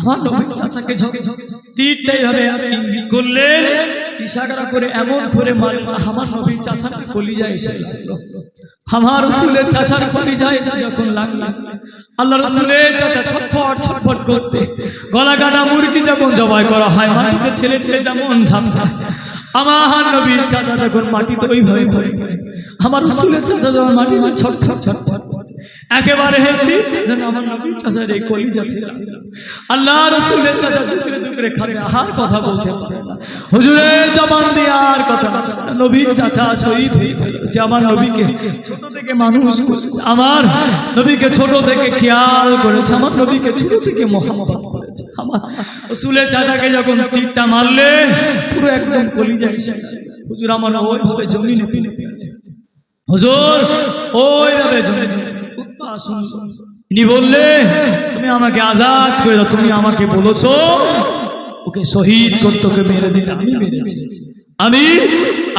আমার নবীর চাচাকে তীরটা এইভাবে ইঙ্গিত করলেন ইশারা করে এমন করে মারলেন আমার নবীর চাচার কলিজা এসে। আমার রসুলের চাচার কলিজা এসে যখন লাগল, আল্লাহ রসুলের চাচা ছটফট ছটফট করতে গলা কাটা মুরগি যখন জবাই করা হয় মাটিতে ছেলে ছেলে যেমন ঝামঝাম আমার নবীর চাচা যখন মাটিতে ওইভাবে ভরে আমার রসুলের চাচা যখন মাটিতে ছটফট ছটফট একেবারে হেঁটে যেন আমার নবীর চাচার এই কলিজা ছিল। আল্লাহ রসুলের চাচা দুকরে দুকরে খাবে কথা বলতে পারে হুজুরের জবান আর কথা নবীর চাচা শহীদ যে আমার নবীকে ছোট থেকে মানুষ করেছে, আমার নবীকে ছোট থেকে খেয়াল করেছে, আমার নবীকে ছোট থেকে মোহাম্মত করেছে। আমার রসুলের চাচাকে যখন তীরটা মারলে, পুরো একদম কলিজা এসে। হুজুর আমার ওইভাবে জমিনে পিনে পিনে হুজুর, ওইভাবে জমিনে ইনি বললে, তুমি আমাকে আজাদ করে দাও, তুমি আমাকে বলেছ, ওকে শহীদ করতে ওকে মেরে দিতে। আমি মেরেছি। আমি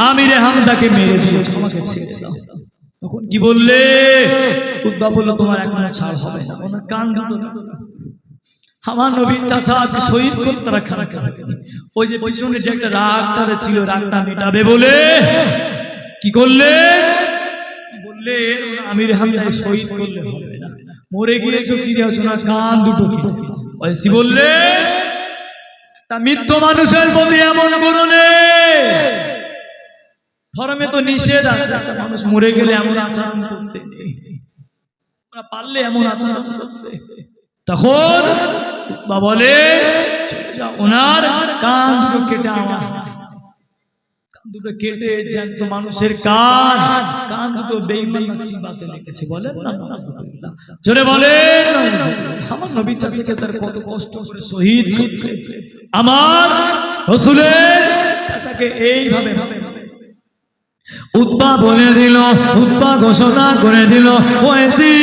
আমিরে হামদাকে মেরে দিয়েছি, আমাকে ছেড়ে দাও। তখন কি বললে উদ্বা বলল তোমার এখন ছাড় হবে না, ওনার কান আমার নবীর চাচা আছে শহীদ করতে রাখা রাখা ওই যে পিছনে যে একটা রাগ তাদের ছিল, রাগটা মেটাবে বলে কি করলে বললে আমির হামদাকে শহীদ করলে হবে না। মরে গিয়েছো কি দিয়েছ না কান দুটো কি? বললে, তা মিথ্য মানুষের প্রতি এমন করো নে ধর্মে তো নিষেধ আছে মানুষ মরে গেলে এমন আচরণ করতে নেই। ওরা পারলে এমন আচরণ করতে তখন বা বলে ওনার কান দুটো কেটে আমার দুটো কেটে জ্যান্ত মানুষের কান। কান। দুটো বেইমান চিবাতে লেগেছে বলেন না জোরে বলেন। আমার নবী চাচাকে তার কত কষ্ট করে শহীদ আমার রসুলের চাচাকে এইভাবে ভাবে। উৎপা বলে দিল, উৎপা ঘোষণা করে দিল ওয়েসি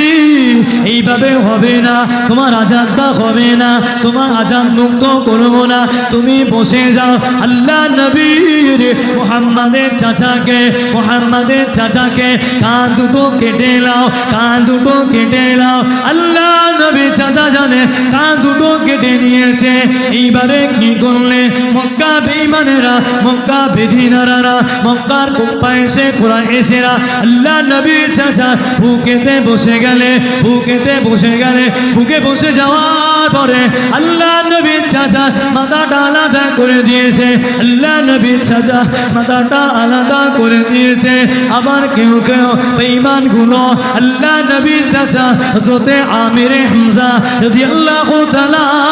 এইভাবে হবে না, তোমার আজাদটা হবে না, তোমার আজাদ মুক্ত করব না, তুমি বসে যাও। আল্লাহ নবীর মোহাম্মদের চাচাকে মোহাম্মদের চাচাকে কান দুটো কেটে নাও, কান দুটো কেটে নাও। আল্লাহ নবী চাচা জানে, কান দুটো কেটে নিয়েছে। এইবারে কি করলে? মক্কা বেইমানেরা মক্কা বেদিনারা মক্কার এসে কোরআন এসেরা আল্লাহ নবী চাচা বুকেতে বসে গেলে বুকেতে বসে গেলে বুকে বসে যাওয়ার পরে আল্লাহ নবী চাচা মাথাটা আলাদা করে দিয়েছে আল্লাহ নবী চাচা মাথাটা আলাদা করে দিয়েছে আবার কেউ কেউ গুলো আল্লাহ নবী চাচা হযরতে আমিরে হামজা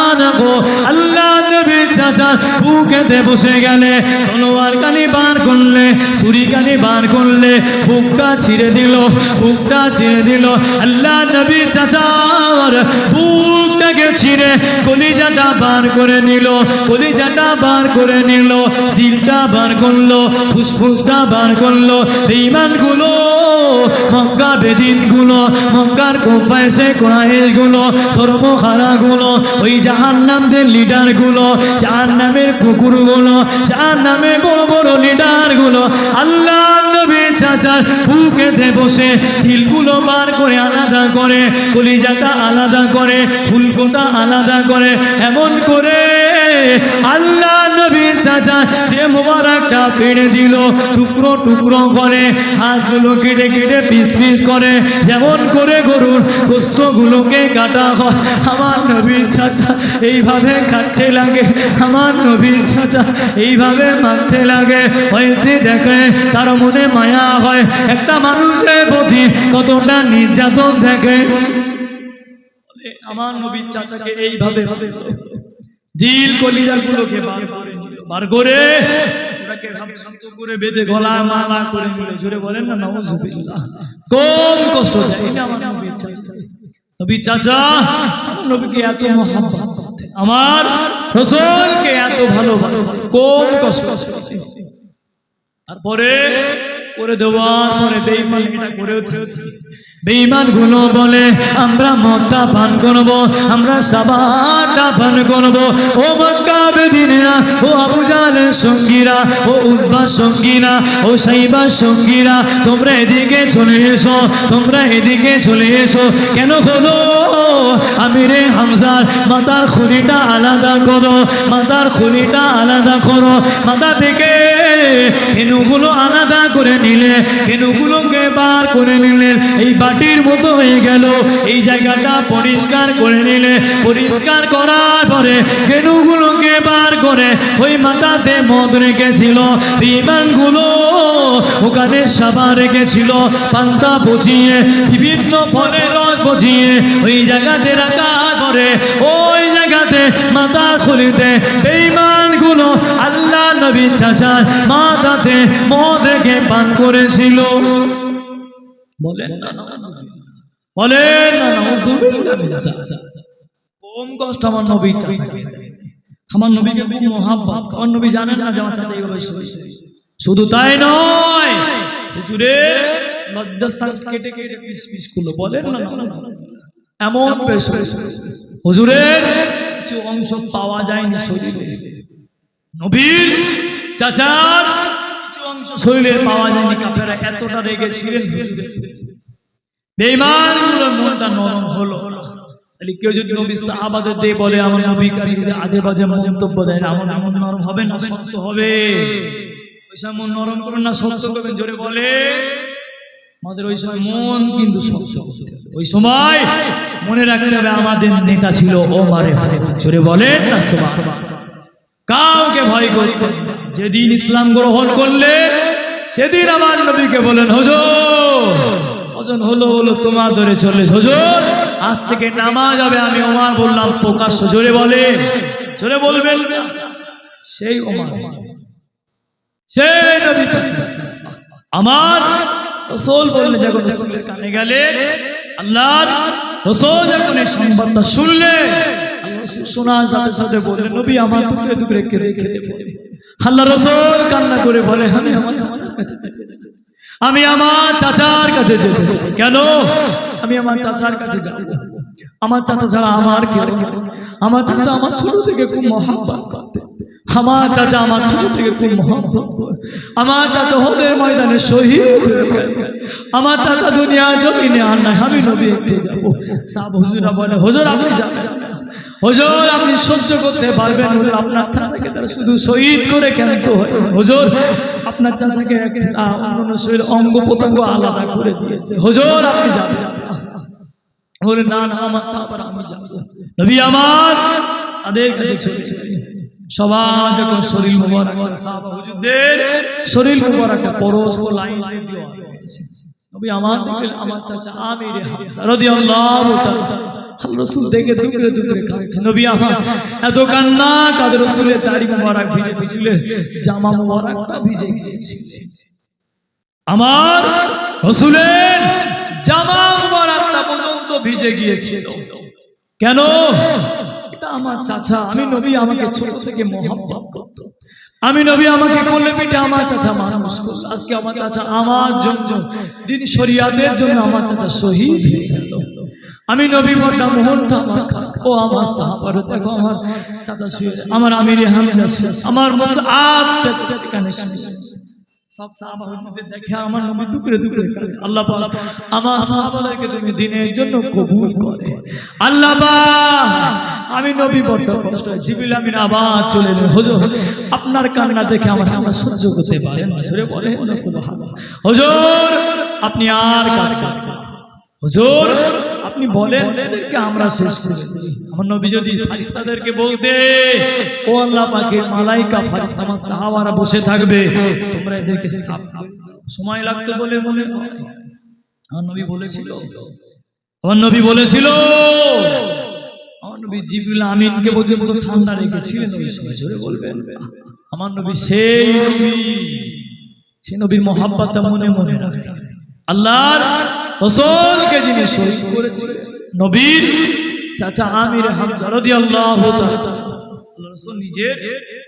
আনহু আল্লাহ নবী চাচা বুকেতে বসে গেলে, তলোয়ার কানি বার করলে, ছুরি কানি বার করলে, বুকটা ছিঁড়ে দিল, বুকটা ছিঁড়ে দিল। আল্লাহ নবী চাচার বুকটাকে ছিঁড়ে কলিজাটা বার করে নিল, কলিজাটা বার করে নিল, দিলটা বার করল, ফুসফুসটা বার করল। বেঈমানগুলো মক্কা বেদিনগুলো মক্কার কোপাইছে কোরআনগুলো ধর্ম খারা গুলো ওই জাহান নামের কুকুরগুলো যার নামে বড় বড় লিডারগুলো আল্লাহ করে আলাদা করে, কলিজাটা আলাদা করে, ফুলকোটা আলাদা করে, এমন করে আল্লাহ নবী চাচা, যে মোবারকটা পেড়ে দিল, টুকরো টুকরো করে, হাতগুলো কেটে কেটে পিস পিস করে, যেমন করে গরুর গোস্তগুলোকে কাটা হয়। আমার নবীর চাচা, এইভাবে কাটতে লাগে। আমার নবীর চাচা, এইভাবে মারতে লাগে। হয়েছে দেখে, তার মনে মায়া হয়। একটা মানুষের প্রতি কতটা নির্যাতন দেখে। আমার নবীর চাচাকে এইভাবে ভাবে দিল কলিজা গুলোকে বার ওটাকে করে বেঁধে গলা মালা করে নিল জোরে বলেন না কষ্ট? এটা আমার চাচা। নবী চাচা নবীকে এত মহাব্বত করতেন আমার রসুলকে এত ভালোবাসে কোন কষ্ট তারপরে করে দেওয়ার পরে বেঈমান এটা করেও বেঈমানগুলো বলে, আমরা মদটা পান করব, আমরা সাবাটা পান করব। ও মক্কা বেদিনেরা, ও আবু জাহেলের সঙ্গীরা, ও উদ্বাস সঙ্গীরা, ও সাইবার সঙ্গীরা, তোমরা এদিকে চলে এসো, তোমরা এদিকে চলে এসো। কেন হলো আমিরে হামজার মাথার খুলিটা আলাদা করো মাথার খুলিটা আলাদা করো। মাথা থেকে ফেনুগুলো আলাদা করে নিলে, ফেনুগুলোকে বার করে নিলেন এই বাটির মতো হয়ে গেল। এই জায়গাটা পরিষ্কার করে নিলে। পরিষ্কার করার পরে ফেনুগুলোকে বার করে ওই মাথাতে মদ রেখেছিল বিমানগুলো ওখানে সাবা রেখেছিল, পান্তা পচিয়ে বিভিন্ন ফলের রস পচিয়ে ওই জায়গাতে রাখা করে, ওই জায়গাতে মাথা খুলিতে বেইমানগুলো আল্লাহ নবী চাচার মাথাতে পান করেছিল বলেন না বলেন মিন। কম কষ্ট আমার নবী চাচা আমার নবীকে খুব মহাব্বত আমার নবী জানেন না যে আমার চাচা এইভাবে শুধু তাই নয় হুজুরে লজ্জাস্থান কেটে কেটে পিস পিস করল বলেন না এমন হুজুরের কিছু অংশ পাওয়া যায়নি শরীরে নবীর চাচার অংশ শরীরে পাওয়া যায়নি কাপেরা এতটা রেগেছিলেন বেঈমানগুলোর মনটা নরম হলো তাহলে কেউ যদি নবী সাহাবাদের দিয়ে বলে, আমার নবী যদি আজে বাজে মন্তব্য দেয় না, আমার এমন নরম হবে না, শক্ত হবে? ওই সময় মন নরম করবেন না, শক্ত করবেন, জোরে বলে। আমাদের ওই সময় মন কিন্তু শক্ত ওই সময় মনে রাখতে হবে, আমাদের নেতা ছিল ও মারে জোরে বলেন না, সুবহানাল্লাহ। কাউকে ভয় না। যেদিন ইসলাম গ্রহণ করলে, সেদিন আমার নবীকে বলেন, হুজুর হজন হলো হলো তোমার ধরে চলে হুজুর, আজ থেকে নামাজ হবে। আমি ওমার বললাম, প্রকাশ্য জোরে বলে জোরে বলবেন। সেই ওমার। সেই নবী আমার রসুল বললে যখন কানে গেলে আল্লাহ রসুল যখন এই সংবাদটা শুনলে সাথে বললেন নবী, আমার টুকরে টুকরে কান্না করে বলে, আমি আমার চাচার কাছে যেতে। আমি আমার চাচার কাছে যেতে কেন? আমি আমার চাচার কাছে যাব। আমার চাচা ছাড়া আমার নেই। আমার চাচা আমার ছোট থেকে খুব মহাব্বত করতে। আমার চাচা আমার ছোট থেকে খুব মহব্বত আমার চাচা হদের ময়দানে শহীদ আমার চাচা দুনিয়া জমিনে আর নাই। আমি নবী যাব। সাব হুজুরা বলে, হুজুর, আপনি যাবেন হুজুর, আপনি সহ্য করতে পারবেন হুজুর, আপনার চাচাকে তারা শুধু শহীদ করে কেন তো হয় আপনার চাচাকে শরীর অঙ্গ প্রত্যঙ্গ আলাদা করে দিয়েছে। হুজুর, আপনি যাবেন শরীর মোবারক শরীর মোবারক পরস্পর লাইন লাইন দেওয়া হয়েছে। আমার আমার চাচা আমিরে হামজা রাদিয়াল্লাহু তাআলা আল্লাহ রাসূল দেখে দুকরে দুকরে কাঁদছে নবী আমার এত কান্না কাদের রাসূলের দাড়ি মোবারক ভিজে ভিজলে জামা মোবারকটা ভিজে গিয়েছে। আমার রসুলের জামা মুবারকটা পর্যন্ত ভিজে গিয়েছিল। কেন? এটা আমার চাচা আমি নবী আমাকে ছোট থেকে মহাব্বত আমি নবী আমাকে করলে পিঠে আমার চাচা মানুষ আজকে আমার চাচা আমার জন্য দিন শরিয়াতের জন্য আমার চাচা শহীদ হয়ে গেল। আমি নবী মোটা মোহনটা ও আমার সাহাবার, দেখো আমার চাচা শুয়ে আমার আমির শুয়ে আমার মুসআব কানে শুয়ে সব সাহাবা দেখে আমার আল্লাহ আমার সাহাবাদেরকে তুমি দিনের জন্য কবুল করে। আল্লাহ আমি নবী বড্ড কষ্ট জিবিল আমিন আবার চলে হুজুর, আপনার কান্না দেখে আমার আমরা সহ্য করতে পারে না জোরে বলে হুজুর, আপনি আর। হুজুর, আপনি বলেন, এদেরকে আমরা শেষ করে। আমার নবী যদি ফারিস্তাদেরকে বলতে, ও আল্লাহ পাকের মালাইকা ফারিস্তা আমার সাহাবারা বসে থাকবে, তোমরা এদেরকে। সময় লাগতো বলে মনে আমার নবী বলেছিল, আমার নবী বলেছিল নবী জিবরিল আমিনকে পর্যন্ত ঠান্ডা রেখেছিলেন ওই সময় জোরে বলবেন। আমার নবী সেই নবী সেই নবীর মহাব্বতটা মনে মনে রাখে। আল্লাহর রসুলকে যিনি শহীদ করেছিলেন নবীর চাচা আমির হামজা রাদিয়াল্লাহু তাআলা নিজের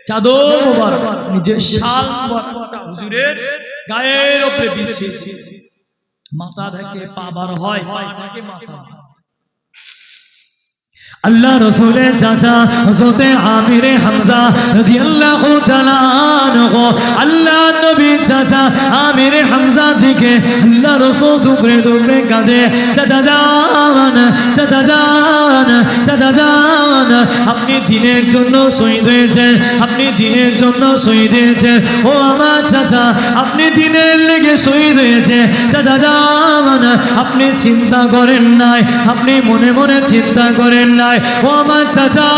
চাদর মোবারক নিজের শাল মোবারকটা হুজুরের গায়ের উপরে বিছিয়ে মাথা থেকে পা বার হয় পা থেকে মাথা। আল্লাহ রসুলের চাচা হজরতে আমিরে হামজা রাদিয়াল্লাহু তাআলা আল্লাহ নবীর চাচা আমিরে হামজা থেকে আল্লাহ রসুল দুকরে দুকরে কাঁদে, চাচা জান চাচা জান চাচা জান আপনি দিনের জন্য শহীদ হয়েছেন, আপনি দিনের জন্য শহীদ হয়েছেন, ও আমার চাচা, আপনি দিনের লেগে শহীদ হয়েছে চাচা জান আপনি চিন্তা করেন নাই, আপনি মনে মনে চিন্তা করেন নাই ও আমার চাচা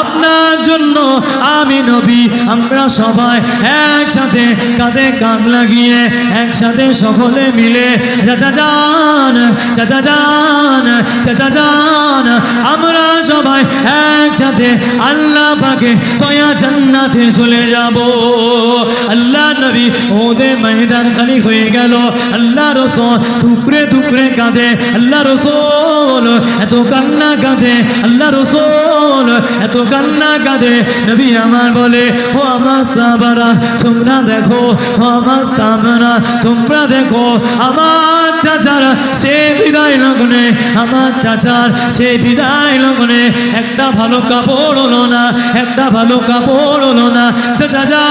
আপনার জন্য আমি নবী আমরা সবাই একসাথে কাঁধে কাঁধ লাগিয়ে একসাথে সকলে মিলে, চাচা যান চাচা যান চাচা যান, আমরা সবাই একসাথে আল্লাহ পাকে তয়া জান্নাতে চলে যাব। আল্লাহ নবী ওদের ময়দান খালি হয়ে গেল। আল্লাহ রসুল টুকরে টুকরে কাঁদে। আল্লাহ রসুল এত কান্না কাঁদে। আল্লাহ রসুল এত কান্না কাঁদে। নবী আমার বলে, ও আমার সাবারা তোমরা দেখো, ও আমার সাবারা তোমরা দেখো, আমার চাচার সে বিদায় লগ্নে, আমার চাচার সে বিদায় লগ্নে, একটা ভালো কাপড় হলো না, একটা ভালো কাপড় হলো না। চাচা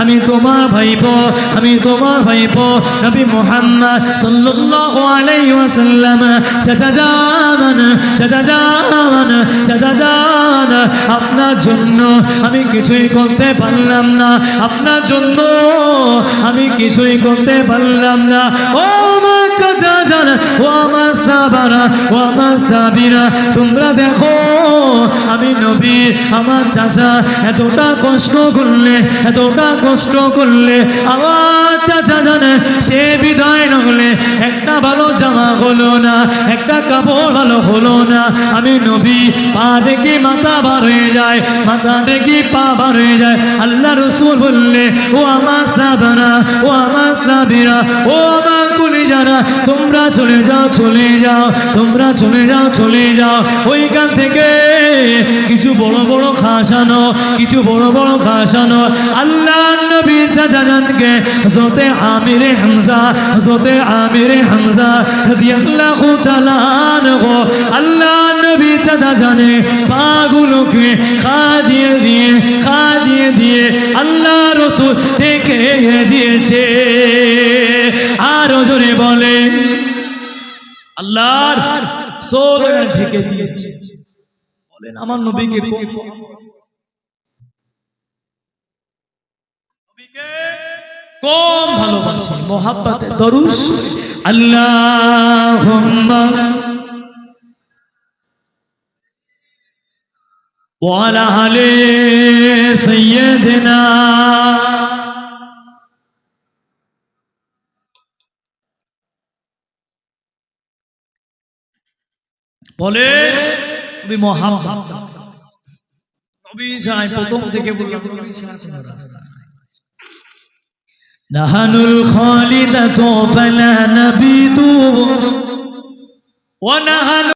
আমি তোমার ভাইপো, আমি তোমার ভাইপো, নবী মোহাম্মদ সাল্লাল্লাহু আলাইহি ওয়াসাল্লাম। চাচা যান চাচা যান চাচা যান আপনার জন্য আমি কিছুই করতে পারলাম না, আপনার জন্য আমি কিছুই করতে পারলাম না। ও আমার ও আমার সাবারা, ও আমার সাবিরা, তোমরা দেখো, আমি নবী, আমার চাচা এতটা কষ্ট করলে, এতটা কষ্ট করলে, আমার চাচা জানে, সে বিদায় নহলে একটা ভালো জামা হলো না, একটা কাপড় ভালো হলো না। আমি নবী, পা দেখি মাথা বার হয়ে যায়, মাথা ডেকে পা বার হয়ে যায়। আল্লাহ রসুল বললে, ও আমার সাবারা ও আমার সাবিরা ও আমার কুলি যারা তোমরা চলে যাও চলে যাও, তোমরা চলে যাও চলে যাও। ওইখান থেকে কিছু বড় বড় খাসানো, কিছু বড় বড় খাসানো। আল্লাহ নবী চাচাজানকে হজরতে আমিরে হামজা হজরতে আমিরে হামজা রাদিয়াল্লাহু তাআলা আনহু, আল্লাহ নবী চাচা জানে পাগুলোকে খা দিয়ে দিয়ে খা দিয়ে দিয়ে আল্লাহ রসুল ডেকে দিয়েছে। আরও জোরে বলে আল্লাহর সোল ঢেকে দিয়েছে। বলেন আমার নবীকে কোন নবীকে কম ভালোবাসে মোহাব্বতে দরুস আল্লাহুম্মা وعلى آل سيدنا বলে নবী মোহাম্মদ নবী ছাড়াই প্রথম থেকে বললাম নবী ছাড়া কোনো রাস্তা নাই نحن الخالدة فلا نبيد ونحن